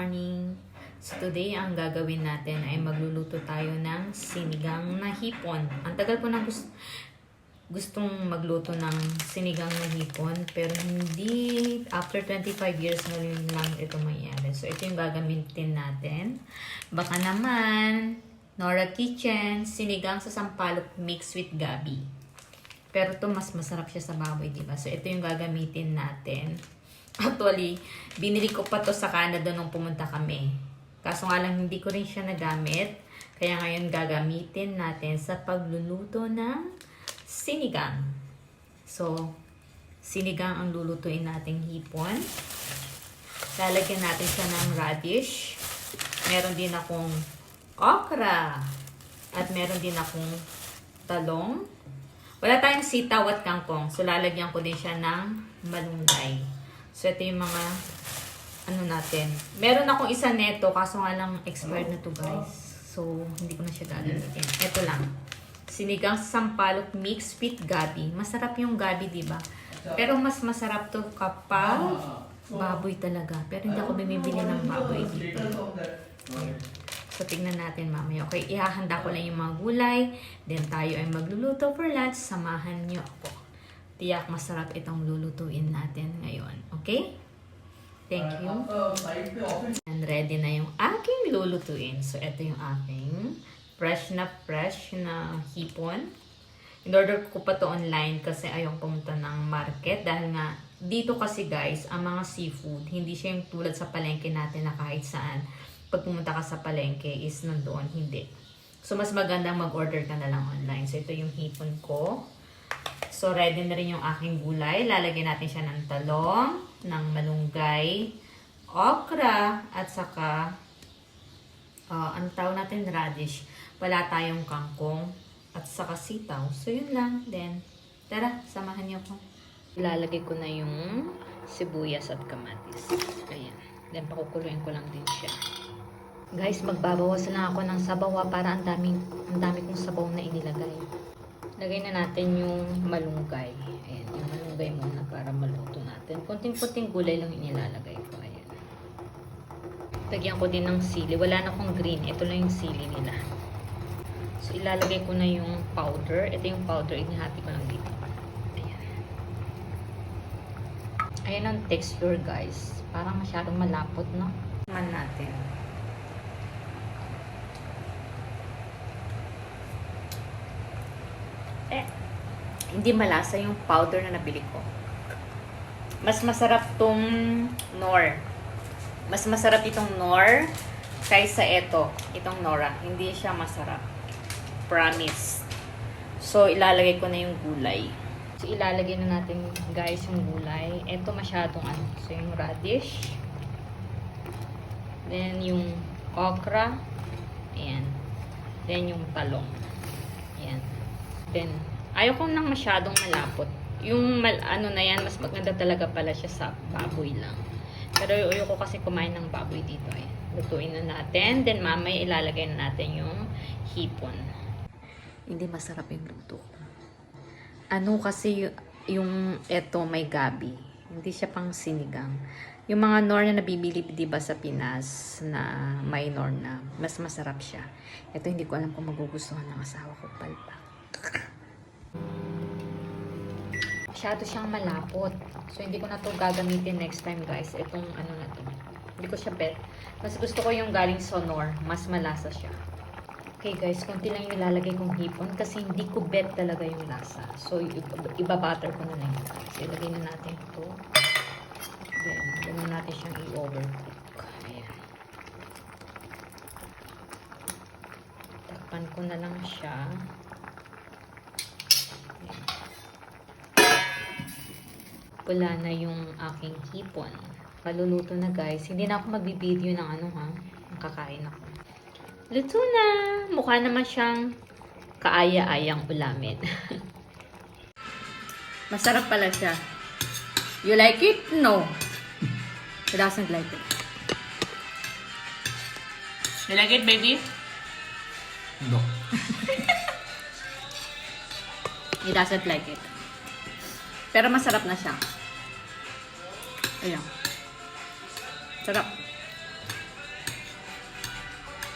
morning. So today, ang gagawin natin ay magluluto tayo ng sinigang na hipon. Ang tagal ko nang gust- gustong magluto ng sinigang na hipon, pero hindi, after 25 years ngayon lang ito mangyari. So ito yung gagamitin natin. Baka naman, Nora Kitchen, sinigang sa sampalok mixed with gabi. Pero to mas masarap siya sa baboy, di ba? So, ito yung gagamitin natin. Actually, binili ko pa to sa Canada nung pumunta kami. Kaso nga lang, hindi ko rin siya nagamit. Kaya ngayon gagamitin natin sa pagluluto ng sinigang. So, sinigang ang lulutuin nating hipon. Lalagyan natin siya ng radish. Meron din akong okra. At meron din akong talong. Wala tayong sitaw at kangkong. So, lalagyan ko din siya ng malunggay. So, ito yung mga ano natin. Meron akong isa neto, kaso nga lang expired na to guys. So, hindi ko na siya gagamitin. Ito lang. Sinigang sa sampalok mixed with gabi. Masarap yung gabi, di ba? Pero mas masarap to kapag baboy talaga. Pero hindi ako bumibili ng baboy dito. So, tingnan natin mamaya. Okay, ihahanda ko lang yung mga gulay. Then, tayo ay magluluto for lunch. Samahan niyo ako. Tiyak masarap itong lulutuin natin ngayon. Okay? Thank you. And ready na yung aking lulutuin. So, ito yung aking fresh na fresh na hipon. In-order ko pa to online kasi ayong pumunta ng market dahil nga dito kasi guys, ang mga seafood, hindi siya yung tulad sa palengke natin na kahit saan pag pumunta ka sa palengke is nandoon, hindi. So, mas magandang mag-order ka na lang online. So, ito yung hipon ko. So, ready na rin yung aking gulay. Lalagyan natin siya ng talong, ng malunggay, okra, at saka, uh, ano tawag natin, radish. Wala tayong kangkong, at saka sitaw. So, yun lang. Then, tara, samahan niyo ko. Ilalagay ko na yung sibuyas at kamatis. Ayan. Then, pakukuluin ko lang din siya. Guys, magbabawas lang ako ng sabaw ah, para ang daming, ang dami kong sabaw na inilagay. Lagay na natin yung malunggay. Ayan, yung malunggay muna para maluto natin. Kunting-kunting gulay lang inilalagay ko. Ayan. Lagyan ko din ng sili. Wala na akong green. Ito lang yung sili nila. So, ilalagay ko na yung powder. Ito yung powder. Inihati ko lang dito. Ayan. Ayan ang texture, guys. Parang masyadong malapot, no? Man natin. Eh, hindi malasa yung powder na nabili ko. Mas masarap tong Nor. Mas masarap itong Nor kaysa ito, itong Nora. Hindi siya masarap. Promise. So, ilalagay ko na yung gulay. So, ilalagay na natin, guys, yung gulay. Ito masyadong ano. So, yung radish. Then, yung okra. Ayan. Then, yung talong. Ayan. Then, ayaw ko nang masyadong malapot. Yung mal, ano na yan, mas maganda talaga pala siya sa baboy lang. Pero ayaw ko kasi kumain ng baboy dito. Ayan. Lutuin na natin. Then, mamaya ilalagay na natin yung hipon. Hindi masarap yung luto. Ano kasi yung eto may gabi. Hindi siya pang sinigang. Yung mga nor na nabibili, di ba, sa Pinas na may nor na, mas masarap siya. Ito hindi ko alam kung magugustuhan ng asawa ko palpak. Masyado siyang malapot. So, hindi ko na to gagamitin next time, guys. Itong ano na to. Hindi ko siya bet. Mas gusto ko yung galing sonor. Mas malasa siya. Okay guys, konti lang yung ilalagay kong hipon kasi hindi ko bet talaga yung lasa. So, ibabatter ko na lang. So, ilagay na natin ito. Then, ganoon natin siyang i-overcook. Ayan. Takpan ko na lang siya. Pula na yung aking hipon. Paluluto na guys. Hindi na ako magbibideo ng ano ha. Ang kakain ako. Luto na! Mukha naman siyang kaaya-ayang ulamin. Masarap pala siya. You like it? No. He doesn't like it. You like it, baby? No. He doesn't like it. Pero masarap na siya. Ayan. Sarap.